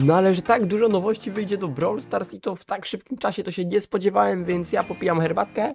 No ale że tak dużo nowości wyjdzie do Brawl Stars i to w tak szybkim czasie to się nie spodziewałem, więc ja popijam herbatkę.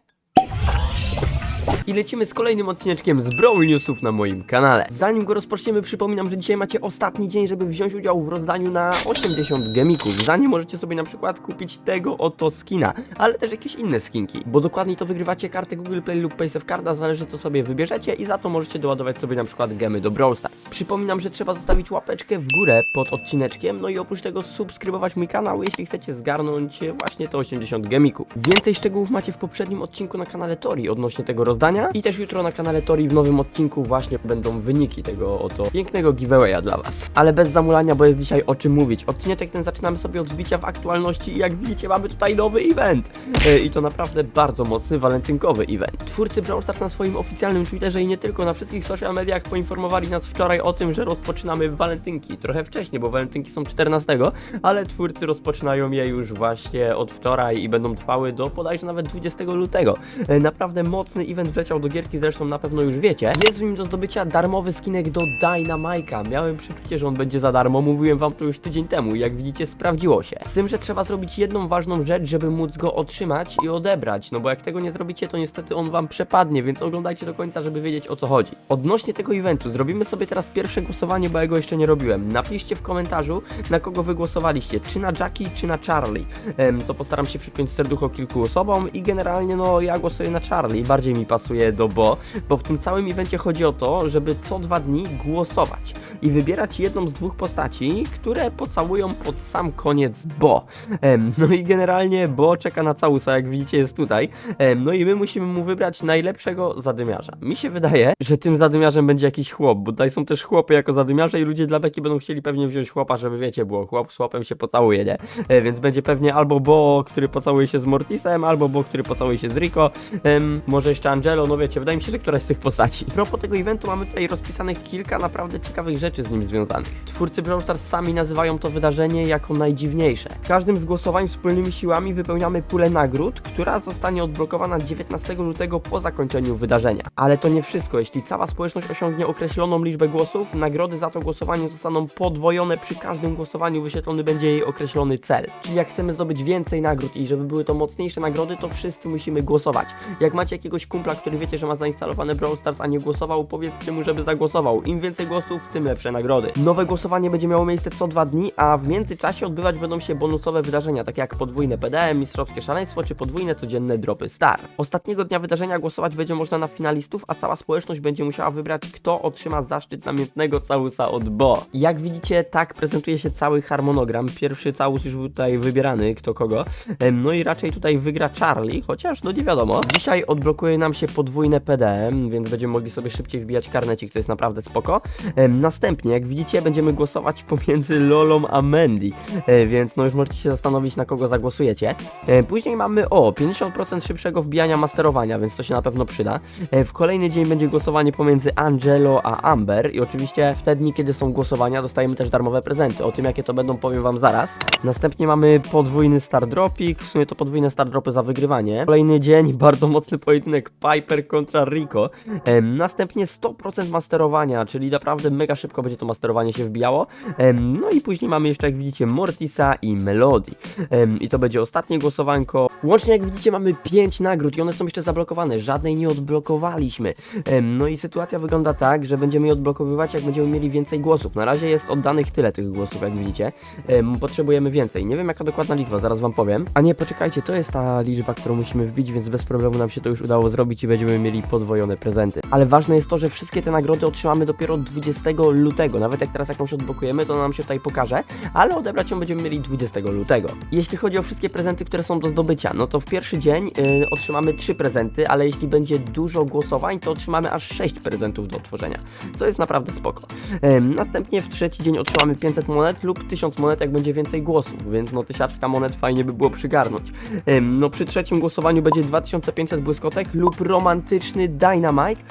I lecimy z kolejnym odcineczkiem z Brawl Newsów na moim kanale. Zanim go rozpoczniemy, przypominam, że dzisiaj macie ostatni dzień, żeby wziąć udział w rozdaniu na 80 gemików. Zanim możecie sobie na przykład kupić tego oto skina, ale też jakieś inne skinki. Bo dokładniej to wygrywacie kartę Google Play lub Paysafe Carda, zależy co sobie wybierzecie i za to możecie doładować sobie na przykład gemy do Brawl Stars. Przypominam, że trzeba zostawić łapeczkę w górę pod odcineczkiem, no i oprócz tego subskrybować mój kanał, jeśli chcecie zgarnąć właśnie te 80 gemików. Więcej szczegółów macie w poprzednim odcinku na kanale Tori odnośnie tego rozdania i też jutro na kanale Tori w nowym odcinku właśnie będą wyniki tego oto pięknego giveawaya dla was. Ale bez zamulania, bo jest dzisiaj o czym mówić. Odcineczek ten zaczynamy sobie od wbicia w aktualności i jak widzicie mamy tutaj nowy event. E, I to naprawdę bardzo mocny walentynkowy event. Twórcy Brawl Stars na swoim oficjalnym Twitterze i nie tylko na wszystkich social mediach poinformowali nas wczoraj o tym, że rozpoczynamy walentynki. Trochę wcześniej, bo walentynki są 14, ale twórcy rozpoczynają je już właśnie od wczoraj i będą trwały do bodajże nawet 20 lutego. E, Naprawdę mocny event wleciał do gierki, zresztą na pewno już wiecie. Jest w nim do zdobycia darmowy skinek do Dynamike'a. Miałem przeczucie, że on będzie za darmo, mówiłem wam to już tydzień temu i jak widzicie sprawdziło się. Z tym, że trzeba zrobić jedną ważną rzecz, żeby móc go otrzymać i odebrać, no bo jak tego nie zrobicie, to niestety on wam przepadnie, więc oglądajcie do końca, żeby wiedzieć o co chodzi. Odnośnie tego eventu, zrobimy sobie teraz pierwsze głosowanie, bo ja go jeszcze nie robiłem. Napiszcie w komentarzu, na kogo wy głosowaliście, czy na Jackie, czy na Charlie. Em, to postaram się przypiąć serducho kilku osobom i generalnie no ja głosuję na Charlie, bardziej mi pasuje do Bo, bo w tym całym evencie chodzi o to, żeby co dwa dni głosować i wybierać jedną z dwóch postaci, które pocałują pod sam koniec Bo. No i generalnie Bo czeka na całusa, jak widzicie jest tutaj, no i my musimy mu wybrać najlepszego zadymiarza. Mi się wydaje, że tym zadymiarzem będzie jakiś chłop, bo tutaj są też chłopy jako zadymiarze i ludzie dla beki będą chcieli pewnie wziąć chłopa, żeby wiecie, było chłop z chłopem się pocałuje, nie? E, więc będzie pewnie albo Bo, który pocałuje się z Mortisem, albo Bo, który pocałuje się z Rico, może jeszcze Angelo, no wiecie, wydaje mi się, że któraś z tych postaci. Propos tego eventu mamy tutaj rozpisanych kilka naprawdę ciekawych rzeczy z nim związanych. Twórcy Brawl Stars sami nazywają to wydarzenie jako najdziwniejsze. W każdym z głosowań wspólnymi siłami wypełniamy pulę nagród, która zostanie odblokowana 19 lutego po zakończeniu wydarzenia. Ale to nie wszystko. Jeśli cała społeczność osiągnie określoną liczbę głosów, nagrody za to głosowanie zostaną podwojone. Przy każdym głosowaniu wyświetlony będzie jej określony cel. Czyli jak chcemy zdobyć więcej nagród i żeby były to mocniejsze nagrody, to wszyscy musimy głosować. Jak macie jakiegoś kumpla, który wiecie, że ma zainstalowane Brawl Stars, a nie głosował, powiedzcie mu, żeby zagłosował. Im więcej głosów, tym lepsze nagrody. Nowe głosowanie będzie miało miejsce co dwa dni, a w międzyczasie odbywać będą się bonusowe wydarzenia, takie jak podwójne PDM, mistrzowskie szaleństwo czy podwójne codzienne dropy Star. Ostatniego dnia wydarzenia głosować będzie można na finalistów, a cała społeczność będzie musiała wybrać, kto otrzyma zaszczyt namiętnego całusa od Bo. Jak widzicie, tak prezentuje się cały harmonogram. Pierwszy całus już był tutaj wybierany, kto kogo. No i raczej tutaj wygra Charlie, chociaż no nie wiadomo. Dzisiaj odblokuje nam się podwójne PDM, więc będziemy mogli sobie szybciej wbijać karnecik, to jest naprawdę spoko. Następnie, jak widzicie, będziemy głosować pomiędzy Lolą a Mandy, E, więc no już możecie się zastanowić, na kogo zagłosujecie. E, Później mamy, o, 50% szybszego wbijania masterowania, więc to się na pewno przyda. E, W kolejny dzień będzie głosowanie pomiędzy Angelo a Amber i oczywiście w te dni, kiedy są głosowania, dostajemy też darmowe prezenty. O tym, jakie to będą, powiem wam zaraz. Następnie mamy podwójny Star Dropik, w sumie to podwójne Star Dropy za wygrywanie. Kolejny dzień, bardzo mocny pojedynek Piper kontra Rico. Następnie 100% masterowania, czyli naprawdę mega szybko będzie to masterowanie się wbijało. No i później mamy jeszcze, jak widzicie, Mortisa i Melody. I to będzie ostatnie głosowanko. Łącznie, jak widzicie, mamy 5 nagród i one są jeszcze zablokowane. Żadnej nie odblokowaliśmy. No i sytuacja wygląda tak, że będziemy je odblokowywać, jak będziemy mieli więcej głosów. Na razie jest oddanych tyle tych głosów, jak widzicie. Em, Potrzebujemy więcej. Nie wiem, jaka dokładna liczba, zaraz wam powiem. A nie, poczekajcie, to jest ta liczba, którą musimy wbić, więc bez problemu nam się to już udało zrobić i będziemy mieli podwojone prezenty. Ale ważne jest to, że wszystkie te nagrody otrzymamy dopiero 20 lutego. Nawet jak teraz jakąś odblokujemy, to nam się tutaj pokaże, ale odebrać ją będziemy mieli 20 lutego. Jeśli chodzi o wszystkie prezenty, które są do zdobycia, no to w pierwszy dzień y, otrzymamy 3 prezenty, ale jeśli będzie dużo głosowań, to otrzymamy aż 6 prezentów do otworzenia, co jest naprawdę spoko. Em, Następnie w trzeci dzień otrzymamy 500 monet lub 1000 monet, jak będzie więcej głosów, więc no tysiaczka monet fajnie by było przygarnąć. Em, No przy trzecim głosowaniu będzie 2500 błyskotek lub romantyczny Dynamite,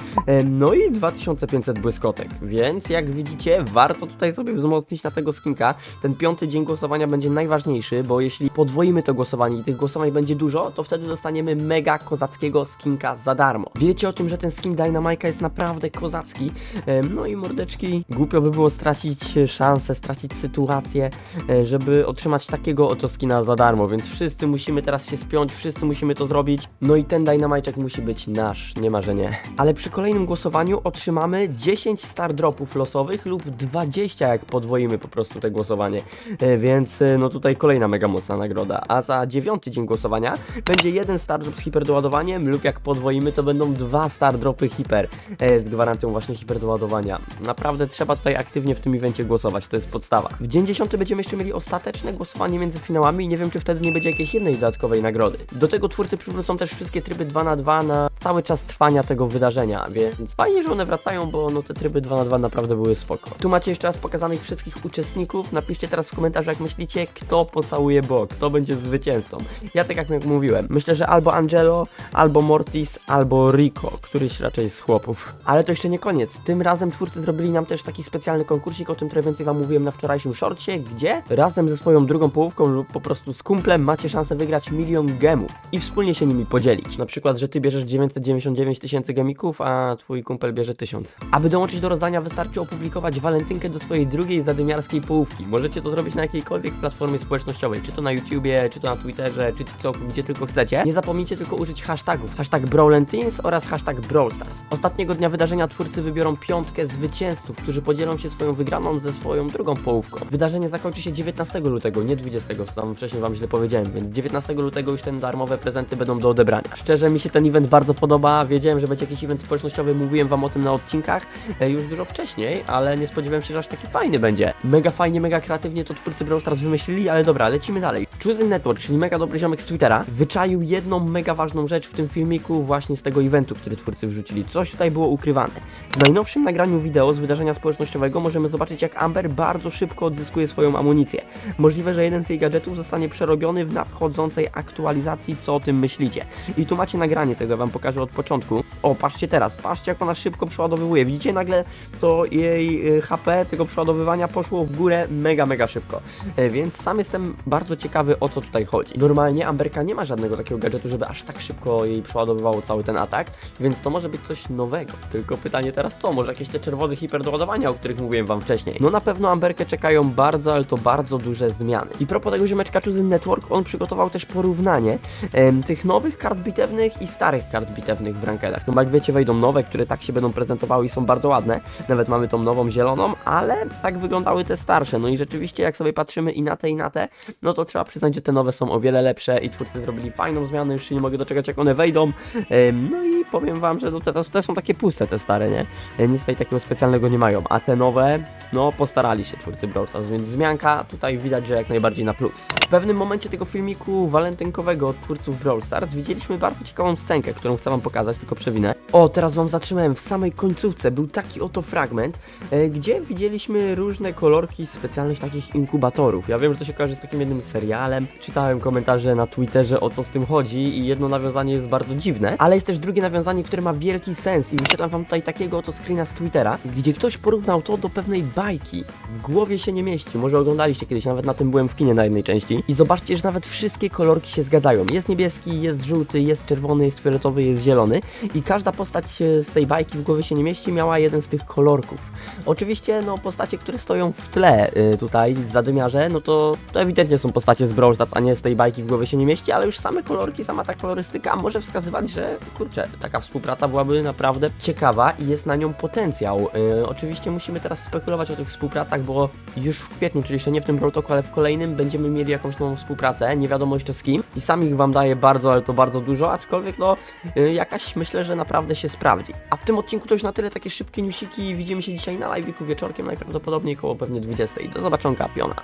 no i 2500 błyskotek, więc jak widzicie, warto tutaj sobie wzmocnić na tego skinka. Ten piąty dzień głosowania będzie najważniejszy, bo jeśli podwoimy to głosowanie i tych głosowań będzie dużo, to wtedy dostaniemy mega kozackiego skinka za darmo. Wiecie o tym, że ten skin Dynamite jest naprawdę kozacki, no i mordeczki, głupio by było stracić szansę, stracić sytuację, e, żeby otrzymać takiego oto skina za darmo, więc wszyscy musimy teraz się spiąć, wszyscy musimy to zrobić, no i ten Dynamite musi być nasz, nie ma, że nie. Ale przy kolejnym głosowaniu otrzymamy 10 star dropów losowych lub 20, jak podwoimy po prostu te głosowanie, E, więc e, no tutaj kolejna mega mocna nagroda, a za dziewiąty dzień głosowania będzie jeden star drop z hiperdoładowaniem lub jak podwoimy to będą dwa star dropy hiper e, z gwarancją właśnie hiperdoładowania. Naprawdę trzeba tutaj aktywnie w tym evencie głosować, to jest podstawa. W dzień 10 będziemy jeszcze mieli ostateczne głosowanie między finałami i nie wiem czy wtedy nie będzie jakiejś jednej dodatkowej nagrody. Do tego twórcy przywrócą też wszystkie tryby 2 na 2 na cały czas trwania tego wydarzenia, więc fajnie, że one wracają, bo no te tryby 2 na 2 naprawdę były spoko. Tu macie jeszcze raz pokazanych wszystkich uczestników, napiszcie teraz w komentarzu jak myślicie, kto pocałuje Bo, kto będzie zwycięzcą. Ja tak jak mówiłem, myślę, że albo Angelo, albo Mortis, albo Rico, któryś raczej z chłopów. Ale to jeszcze nie koniec. Tym razem twórcy zrobili nam też taki specjalny konkursik, o tym trochę więcej wam mówiłem na wczorajszym shortcie, gdzie razem ze swoją drugą połówką lub po prostu z kumplem macie szansę wygrać milion gemów i wspólnie się nimi podzielić. Na przykład, że ty bierzesz 999 tysięcy gemików, a twój kumpel bierze 1000. Aby dołączyć do rozdania wystarczy opublikować walentynkę do swojej drugiej zadymiarskiej połówki. Możecie to zrobić na jakiejkolwiek platformie społecznościowej, czy to na YouTubie, czy to na Twitterze, czy TikToku, gdzie tylko chcecie. Nie zapomnijcie tylko użyć hashtagów, hashtag BrawlAndTeens oraz hashtag BrawlStars. Ostatniego dnia wydarzenia twórcy wybiorą piątkę zwycięzców, którzy podzielą się swoją wygraną ze swoją drugą połówką. Wydarzenie zakończy się 19 lutego, nie 20, tam wcześniej wam źle powiedziałem, więc 19 lutego już te darmowe prezenty będą do odebrania. Szczerze mi się ten event bardzo podoba, wiedziałem, że będzie jakiś event społecznościowy, mówiłem wam o tym na odcinkach e, już dużo wcześniej, ale nie spodziewałem się, że aż taki fajny będzie. Mega fajnie, mega kreatywnie to twórcy Brawl Stars wymyślili, ale dobra, lecimy dalej. Choosing Network, czyli mega dobry ziomek z Twittera, wyczaił jedną mega ważną rzecz w tym filmiku właśnie z tego eventu, który twórcy wrzucili. Coś tutaj było ukrywane. W najnowszym nagraniu wideo z wydarzenia społecznościowego możemy zobaczyć, jak Amber bardzo szybko odzyskuje swoją amunicję. Możliwe, że jeden z jej gadżetów zostanie przerobiony w nadchodzącej aktualizacji, co o tym myślicie. I tu macie nagranie tego, wam pokażę od początku. O, patrzcie teraz, patrzcie jak ona szybko przeładowywuje. Widzicie, nagle to jej y, HP tego przeładowywania poszło w górę mega, mega szybko. E, Więc sam jestem bardzo ciekawy o co tutaj chodzi. Normalnie Amberka nie ma żadnego takiego gadżetu, żeby aż tak szybko jej przeładowywało cały ten atak, więc to może być coś nowego. Tylko pytanie teraz co? Może jakieś te czerwone hiperdoładowania, o których mówiłem wam wcześniej. No na pewno Amberkę czekają bardzo, ale to bardzo duże zmiany. I propos tego ziomeczka Choosing Network, on przygotował też porównanie em, tych nowych kart bitewnych i starych kart bitewnych w rankedach. No jak wiecie, wejdą nowe, które tak się będą prezentowały i są bardzo ładne. Nawet mamy tą nową zieloną, ale tak wyglądały te starsze. No i rzeczywiście, jak sobie patrzymy i na te, i na te, no to trzeba przyznać, że te nowe są o wiele lepsze i twórcy zrobili fajną zmianę, już się nie mogę doczekać, jak one wejdą. No i powiem wam, że no te, te są takie puste, te stare, nie? E, Nic tutaj takiego specjalnego nie mają, a te nowe, no postarali się twórcy Brawl Stars, więc zmianka tutaj widać, że jak najbardziej na plus. W pewnym momencie tego filmiku walentynkowego od twórców Brawl Stars widzieliśmy bardzo ciekawą scenkę, którą chcę wam pokazać, tylko przewinę. O, teraz wam zatrzymałem, w samej końcówce był taki oto fragment, e, gdzie widzieliśmy różne kolorki specjalnych takich inkubatorów. Ja wiem, że to się kojarzy z takim jednym serialem, czytałem komentarze na Twitterze o co z tym chodzi i jedno nawiązanie jest bardzo dziwne, ale jest też drugie nawiązanie, które ma wielki sens i wyświetlam wam tutaj takiego oto screena z Twittera, gdzie ktoś porównał to do pewnej bajki. W głowie się nie mieści, może oglądaliście kiedyś, nawet na tym byłem w kinie na jednej części i zobaczcie, że nawet wszystkie kolorki się zgadzają. Jest niebieski, jest żółty, jest czerwony, jest fioletowy, jest zielony i każda postać e, z tej bajki w głowie się nie mieści miała jeden z tych kolorków. Oczywiście, no postacie, które stoją w tle y, tutaj w zadymiarze, no to, to ewidentnie są postacie z Brawl a nie z tej bajki w głowie się nie mieści, ale już same kolorki, sama ta kolorystyka może wskazywać, że kurczę, taka współpraca byłaby naprawdę ciekawa i jest na nią potencjał. Y, oczywiście musimy teraz spekulować o tych współpracach, bo już w kwietniu, czyli jeszcze nie w tym Talku, ale w kolejnym będziemy mieli jakąś nową współpracę, nie wiadomo jeszcze z kim i sam ich wam daje bardzo, ale to bardzo dużo, aczkolwiek no y, jakaś myślę, że naprawdę się sprawdzi. A w tym odcinku to już na tyle takie szybkie newsiki, widzimy się dzisiaj na live'iku wieczorkiem, najprawdopodobniej koło pewnie 20. Do zobaczonka, piona.